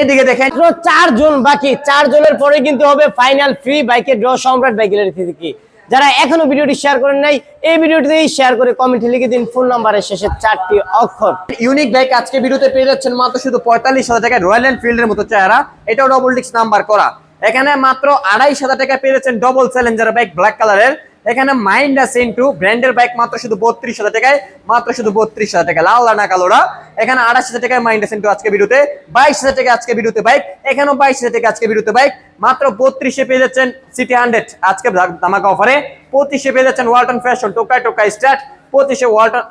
এইদিকে দেখেন। মাত্র চারজন বাকি। চারজনের পরে কিন্তু হবে ফাইনাল ফ্রি বাইকের ড্র সম্রাট বাইকের থেকে যারা এখনও ভিডিওটি শেয়ার করেন নাই এই ভিডিওটিতেই শেয়ার করে কমেন্টে লিখে দিন ফোন নাম্বারের শেষে চারটি অক্ষর। ইউনিক বাইক আজকে ভিডিওতে পেয়ে যাচ্ছেন মাত্র শুধু পঁয়তাল্লিশ হাজার টাকায় রয়্যাল এনফিল্ডের মতো চেহারা এটাও ডবল ডিক্স নাম্বার করা। এখানে মাত্র আড়াইশ হাজার টাকা পেয়ে যাচ্ছেন ডবল চ্যালেঞ্জার বাইক ব্ল্যাক কালারের এখানে মাইন্ডা সেন্টু ব্র্যান্ডের বাইক মাত্র শুধু বত্রিশ হাজার টাকায় মাত্র শুধু বত্রিশ হাজার টাকা লাল না কালোরা। এখানে আড়াইশ হাজার টাকায় মাইন্ডা সেন্টু আজকে ভিডিওতে বাইশ হাজার টাকা আজকে ভিডিওতে বাইক, এখানেও বাইশ হাজার টাকা আজকে ভিডিওতে বাইক, মাত্র বত্রিশে পেয়ে যাচ্ছেন সিটি হান্ড্রেড আজকে ধামাকা অফারে পঁচিশে পেয়ে যাচ্ছেন ওয়ালটন ফ্যাশন টোকাই টোকাই স্টার্ট পঁচিশে ওয়ালটন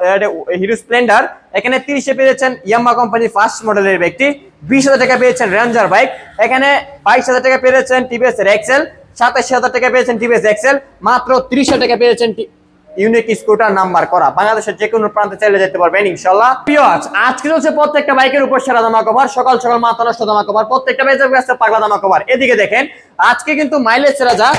হিরো স্প্লেন্ডার এখানে তিরিশে পেয়েছেন ইয়াম্মা কোম্পানির ফার্স্ট মডেলের ব্যক্তি বিশ হাজার টাকা পেয়েছেন রেঞ্জার বাইক এখানে বাইশ হাজার টাকা পেয়েছেন টিভিএস এর এক্সেল সাতাশ হাজার টাকা পেয়েছেন টিভিএস এক্সেল মাত্র ত্রিশ হাজার টাকা পেয়েছেন ইউনিক স্কুটার নাম্বার করা। বাংলাদেশের যে কোনো প্রান্তে চাইলে যেতে পারবেন ইনশাল্লাহ প্রিয় আজ আজকে হচ্ছে প্রত্যেকটা বাইকের উপর সেরা দামা কভার সকাল সকাল মাথা নষ্ট দামা কভার প্রত্যেকটা বাইকের কাছে পাগলা দামা কভার এদিকে দেখেন, আজকে কিন্তু মাইলেজ সেরা যা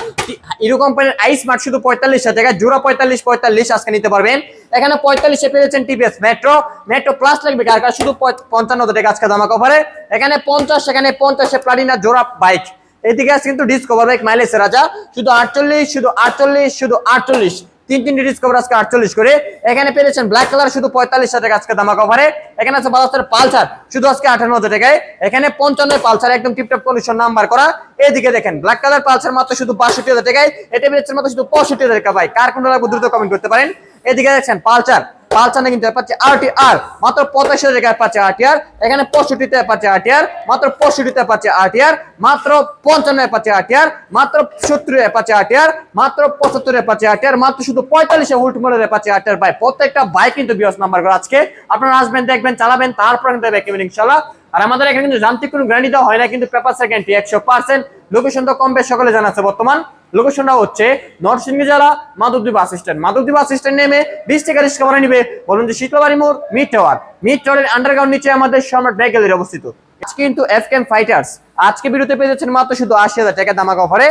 হিরো কোম্পানির আই স্মার্ট শুধু পঁয়তাল্লিশ হাজার টাকা, জোড়া পঁয়তাল্লিশ পঁয়তাল্লিশ আজকে নিতে পারবেন। এখানে পঁয়তাল্লিশে পেয়েছেন টিভিএস মেট্রো মেট্রো প্লাস লাগবে কার কার? শুধু পঞ্চান্ন টাকা আজকে দামা কভারে এখানে পঞ্চাশ, এখানে পঞ্চাশে প্লাটিনা জোড়া বাইক এদিকে আছে কিন্তু ডিসকভার বাইক মাইলেজ রাজা শুধু আটচল্লিশ শুধু আটচল্লিশ শুধু আটচল্লিশ। তিন তিনটি ডিসকভার আজকে আটচল্লিশ করে। এখানে পেরেছেন ব্ল্যাক কালার শুধু পঁয়তাল্লিশ টাকা আজকে দামা কভারে এখানে আছে বালাস্তার পালসার, শুধু আজকে আঠান্ন হাজার টাকায়। এখানে পঞ্চান্ন পালসার, একদম টিপটপ কন্ডিশন নাম্বার করা। এদিকে দেখেন ব্ল্যাক কালার পালসার মাত্র শুধু বাষট্টি হাজার টাকায়। এটা পেয়েছেন মাত্র শুধু পঁয়ষট্টি হাজার টাকা ভাই। কার কোনো লাগবে দ্রুত কমেন্ট করতে পারেন। এদিকে দেখছেন পালসার পালসার কিন্তু পাচ্ছে আরটি আর মাত্র পঁচাশি হাজার টাকায় পাচ্ছে আরটিআর এখানে পঁয়ষট্টিতে পাচ্ছে আরটিআর মাত্র পঁয়ষট্টিতে পাচ্ছে আরটিআর মাত্র পঞ্চান্ন পাচ্ছে আরটিআর মাত্র সত্তরে পাচ্ছে আরটিআর মাত্র পঁচাত্তরে পাচ্ছে আরটিআর মাত্র শুধু পঁয়তাল্লিশে উল্ট মডেলে পাচ্ছে আরটিআর বাইক প্রত্যেকটা বাইক কিন্তু বিয়স নাম্বার করে আজকে। আপনারা আসবেন, দেখবেন, চালাবেন, তারপর কিন্তু কিনবেন ইনশাল্লাহ আর আমাদের এখানে কিন্তু যান্ত্রিক কোনো গ্যারান্টি দেওয়া হয় না, কিন্তু পেপার সেকেন্ডটি একশো পার্সেন্ট লোকেশন তো কম বেশ সকলে জানাচ্ছে বর্তমান। লোকেশনটা হচ্ছে নরসিংহী জেলা Madhabdi bus stand. Madhabdi bus stand নেমে বিশ টাকা রিক্সা ভাড়া নিবে বলুন যে শীতলবাড়ি মোড়, মিড টাওয়ার। মিড টাওয়ারের আন্ডারগ্রাউন্ড নিচে আমাদের সম্রাট ব্যাগ গ্যালারি অবস্থিত। আজকে কিন্তু এফ ক্যাম ফাইটার্স আজকে বিরতি পেয়ে যাচ্ছেন মাত্র শুধু আশি হাজার টাকা দামাক অফারে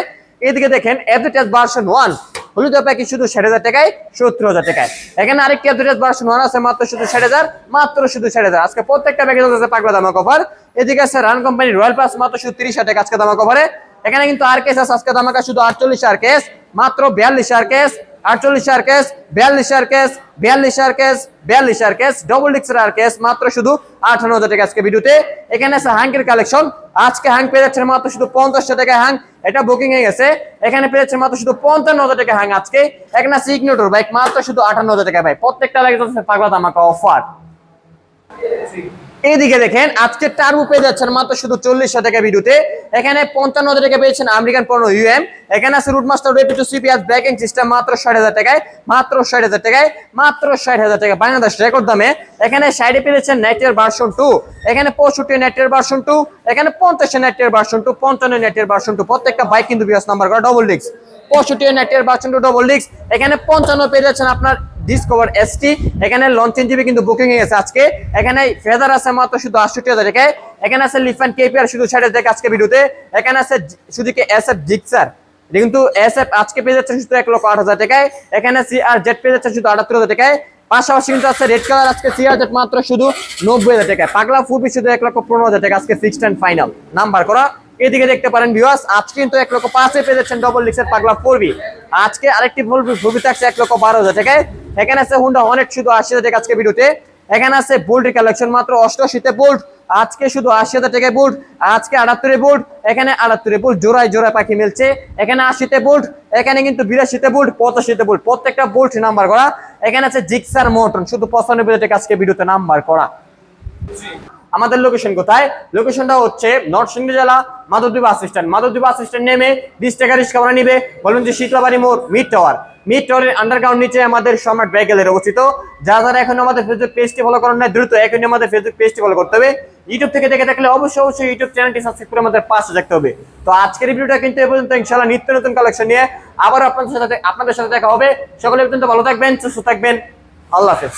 এদিকে দেখেন এফডিটাস ভার্সন ওয়ান হলুদ প্যাকেজ শুধু ষাট হাজার টাকায়, সত্তর হাজার টাকায়। এখানে আরেকটি এফডিটাস ভার্সন ওয়ান আছে, মাত্র শুধু ষাট হাজার, মাত্র শুধু ষাট হাজার। আজকে প্রত্যেকটা প্যাকেজ আছে পাগলা দামাক অফার এদিকে আছে রান কোম্পানি রয়্যাল প্লাস মাত্র শুধু তিরিশ হাজার টাকা আজকে দামাক অফারে এখানে কিন্তু আর কেস আছে। আজকে দামাকা শুধু আটচল্লিশ আর কেস, মাত্র বিয়াল্লিশ আর কেস, আটচল্লিশ আর কেস, বিয়াল্লিশ আর কেস, বিয়াল্লিশ আর কেস, বিয়াল্লিশ আর কেস ডবল ডিক্সের আর কেস, মাত্র শুধু আঠান্ন হাজার টাকা আজকে ভিডিওতে। এখানে আছে হ্যাঙ্কের কালেকশন। আজকে হ্যাং পেয়ে যাচ্ছেন মাত্র শুধু পঞ্চাশ টাকা হ্যাং এটা বুকিং হয়ে গেছে। এখানে পেয়ে যাচ্ছেন মাত্র শুধু পঞ্চান্ন হাজার টাকা হ্যাং আজকে। এখানে আছে ইগনোটর বাইক মাত্র শুধু আঠান্ন হাজার টাকা ভাই। প্রত্যেকটা লাগে পাগলা দামাকা অফার এইদিকে দেখেন, আজকে টার্বো পেয়ে যাচ্ছেন মাত্র শুধু চল্লিশ হাজার টাকা ভিডিওতে। এখানে পঞ্চান্ন হাজার টাকা পেয়েছেন আমেরিকান পণ্য ইউএম এখানে আছে রুট মাস্টার রেপিটো সিপিএস ব্রেকিং সিস্টেম মাত্র ষাট হাজার টাকায়, মাত্র ষাট হাজার টাকায়, মাত্র ষাট হাজার টাকা বাংলাদেশ রেকর্ড দামে। এখানে সাইডে পেয়েছেন নেটের ভার্সন টু এখানে পঁয়ষট্টি নেটের ভার্সন টু এখানে পঞ্চাশ নেটের ভার্সন টু পঞ্চান্ন নেটের ভার্সন টু প্রত্যেকটা বাইক কিন্তু বিএস নাম্বার করা ডবল ডিস্ক পঁয়ষট্টি নেটের ভার্সন টু ডবল ডিস্ক এখানে পঞ্চান্ন পেয়ে যাচ্ছেন আপনার ডিসকভার এসটি এখানে লঞ্চ জিবি কিন্তু বুকিং হয়ে গেছে আজকে। এখানে ফেদার আছে মাত্র শুধু আটষট্টি হাজার টাকায়। এখানে আছে লিফান কেপিআর শুধু ষাট হাজার আজকে ভিডিওতে এখানে আছে শুধু কি এস এফ জিক্সার কিন্তু এস এফ আজকে পেয়ে যাচ্ছে শুধু এক লক্ষ আট হাজার টাকায়। এখানে সি আর জেড পেয়ে যাচ্ছে শুধু আটাত্তর হাজার টাকায়। পাশাপাশি কিন্তু আছে রেড কালার আজকে সি আর জেড মাত্র শুধু নব্বই হাজার টাকায়। পাগলা ফুপি শুধু এক লক্ষ পনেরো হাজার টাকা আজকে ফিক্সড অ্যান্ড ফাইনাল নাম্বার করা। এদিকে দেখতে পারেন ভিউয়ার্স আজকে কিন্তু এক লক্ষ পাঁচে পেয়ে যাচ্ছেন ডবল ডিক্সের পাগলা ফোরবি আজকে আরেকটি ফুবি থাকছে এক লক্ষ বারো হাজার টাকায়। এখানে আছে হুন্ডা অনেক শুধু আশি হাজার টাকা আজকে ভিডিওতে। এখানে আছে বোল্টের কালেকশন মাত্র অষ্টআশিতে বোল্ট আজকে শুধু আশি হাজার টাকায় বোল্ট আজকে আটাত্তরে বোল্ট এখানে আটাত্তরে বোল্ট জোড়ায় জোড়ায় পাখি মিলছে। এখানে আশিতে বোল্ট এখানে কিন্তু বিরাশিতে বোল্ট পঁচাশিতে বোল্ট প্রত্যেকটা বোল্ট নাম্বার করা। এখানে আছে জিক্সার মোটন শুধু পঁচানব্বই হাজার টাকা আজকে ভিডিওতে নাম্বার করা। আমাদের লোকেশন কোথায়? লোকেশনটা হচ্ছে নরসিংদী জেলা Madhabdi bus stand Madhabdi bus stand নেমে বিশ টাকা রিক্সা ভাড়া নিবে। বলুন যে শীতলাবাড়ি মোড় মিড টাওয়ার মিড টাওয়ারের আন্ডারগ্রাউন্ড নিচে আমাদের সম্রাট ব্যাগেলের অবস্থিত। যা যারা এখন আমাদের ফেসবুক পেজটি ফলো করেন না দ্রুত এখনই আমাদের ফেসবুক পেজটি ফলো করতে হবে। ইউটিউব থেকে দেখে থাকলে অবশ্যই অবশ্যই ইউটিউব চ্যানেলটি সাবস্ক্রাইব করে আমাদের পাশে থাকতে হবে। তো আজকের ভিডিওটা কিন্তু এ পর্যন্ত। ইনশাআল্লাহ নিত্য নতুন কালেকশন নিয়ে আবার আপনাদের সাথে আপনাদের সাথে দেখা হবে। সকলে পর্যন্ত ভালো থাকবেন, সুস্থ থাকবেন। আল্লাহ হাফেজ।